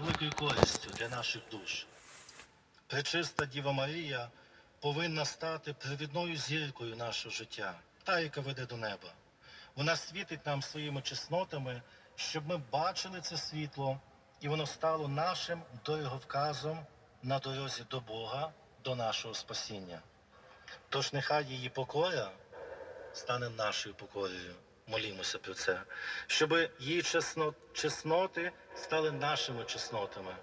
великою користю для наших душ. Пречиста Діва Марія повинна стати провідною зіркою нашого життя, та, яка веде до неба. Вона світить нам своїми чеснотами, щоб ми бачили це світло, і воно стало нашим дороговказом на дорозі до Бога, до нашого спасіння. Тож нехай її покора стане нашою покорою. Молімося про це, щоб її чесно, чесноти стали нашими чеснотами.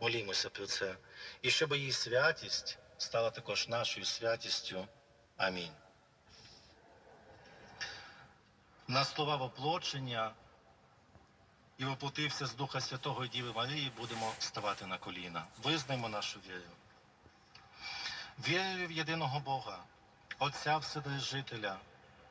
Молімося про це. І щоб її святість стала також нашою святістю. Амінь. На слова воплочення і воплотився з Духа Святого і Діви Марії, будемо ставати на коліна. Визнаймо нашу віру. Вірую в єдиного Бога, Отця Вседержителя,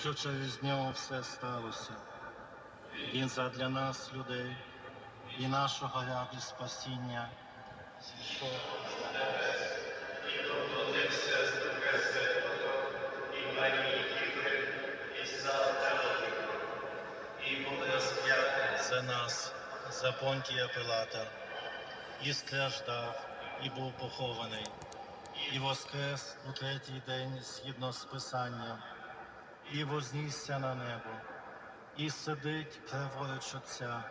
що через нього все сталося. Він задля нас, людей, і нашого ради спасіння, розп'ятий за нас, за Понтія Пилата, і страждав, і був похований, і воскрес у третій день згідно з Писанням, і вознісся на небо, і сидить праворуч Отця,